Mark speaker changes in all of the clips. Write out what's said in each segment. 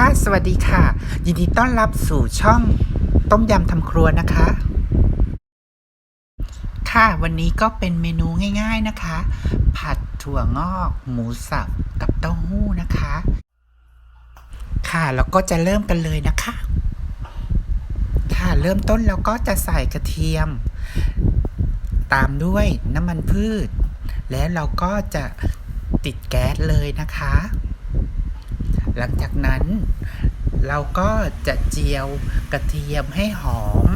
Speaker 1: ค่ะ สวัสดีค่ะ ยินดีต้อนรับสู่ช่องต้มยำทำครัวนะคะ ค่ะวันนี้ก็เป็นเมนูง่ายๆนะคะ ผัดถั่วงอก หมูสับกับเต้าหู้นะคะ ค่ะแล้วก็จะเริ่มกันเลยนะคะ ค่ะเริ่มต้นเราก็จะใส่กระเทียม ตามด้วยน้ำมันพืช แล้วเราก็จะติดแก๊สเลยนะคะ หลังจากนั้น เราก็จะเจียวกระเทียมให้หอม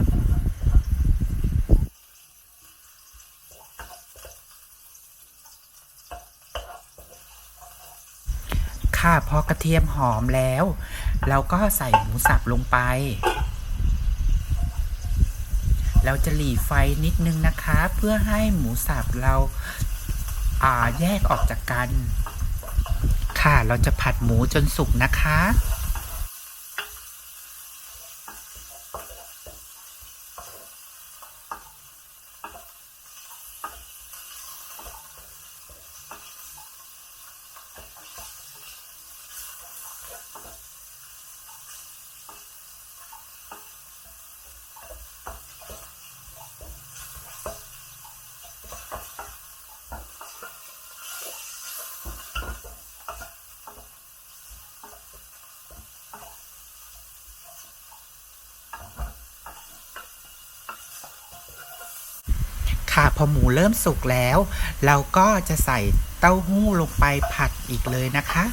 Speaker 1: ค่ะพอกระเทียมหอมแล้ว เราก็ใส่หมูสับลงไป เราจะหลีไฟนิดนึงนะคะ เพื่อให้หมูสับเราอ่าแยกออกจากกัน ค่ะ เราจะผัดหมูจนสุกนะคะ ค่ะพอหมูเริ่มสุกแล้ว เราก็จะใส่เต้าหู้ลงไปผัดอีกเลยนะคะ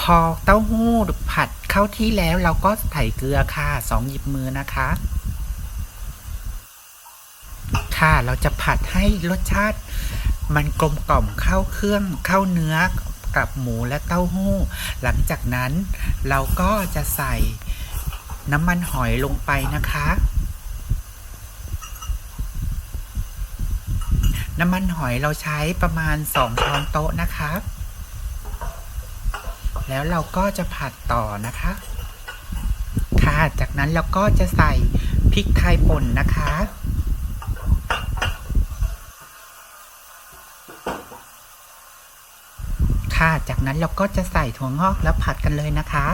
Speaker 1: พอเต้าหู้ผัด เข้าที่แล้วเราก็ใส่เกลือค่ะสองหยิบมือนะคะ ค่ะเราจะผัดให้รสชาติ มันกลมกล่อมเข้าเครื่องเข้าเนื้อกับหมูและเต้าหู้ หลังจากนั้นเราก็จะใส่น้ำมันหอยลงไปนะคะ น้ำมันหอยเราใช้ประมาณ 2 ช้อนโต๊ะนะคะ แล้วเราก็จะผัดต่อนะคะ ค่ะ จากนั้นเราก็จะใส่พริกไทยป่นนะคะ ค่ะ จากนั้นเราก็จะใส่ถั่วงอกแล้วผัดกันเลยนะคะ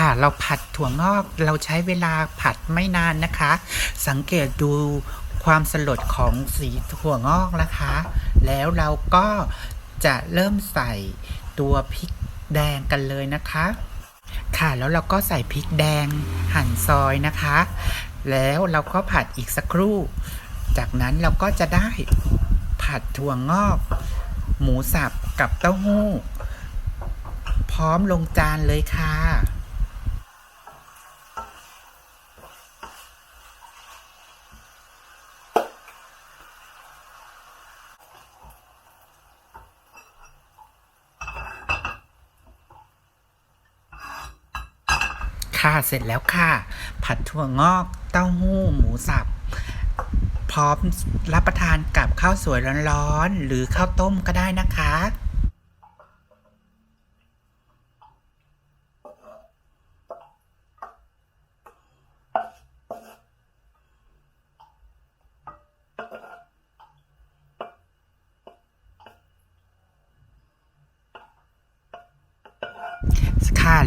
Speaker 1: ค่ะ เราผัดถั่วงอกเราใช้เวลาผัดไม่นานนะคะ สังเกตดูความสลดของสีถั่วงอกนะคะ แล้วเราก็จะเริ่มใส่ตัวพริกแดงกันเลยนะคะ ค่ะแล้วเราก็ใส่พริกแดงหั่นซอยนะคะ แล้วเราก็ผัดอีกสักครู่ จากนั้นเราก็จะได้ผัดถั่วงอก หมูสับกับเต้าหู้ พร้อมลงจานเลยค่ะ ค่ะ เสร็จแล้วค่ะ ผัดถั่วงอก เต้าหู้ หมูสับ พร้อมรับประทานกับข้าวสวยร้อนๆ หรือข้าวต้มก็ได้นะคะ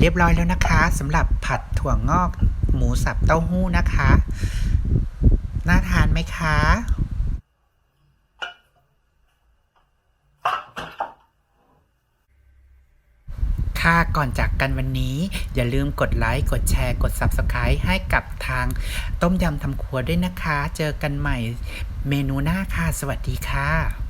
Speaker 1: เรียบร้อยแล้วนะคะสำหรับผัดถั่วงอกหมูสับเต้าหู้นะคะ น่าทานไหมคะค่ะก่อนจากกันวันนี้ อย่าลืมกดไลค์ กดแชร์ กด Subscribe ให้กับทางต้มยำทำครัวด้วยนะคะ เจอกันใหม่เมนูหน้าค่ะ สวัสดีค่ะ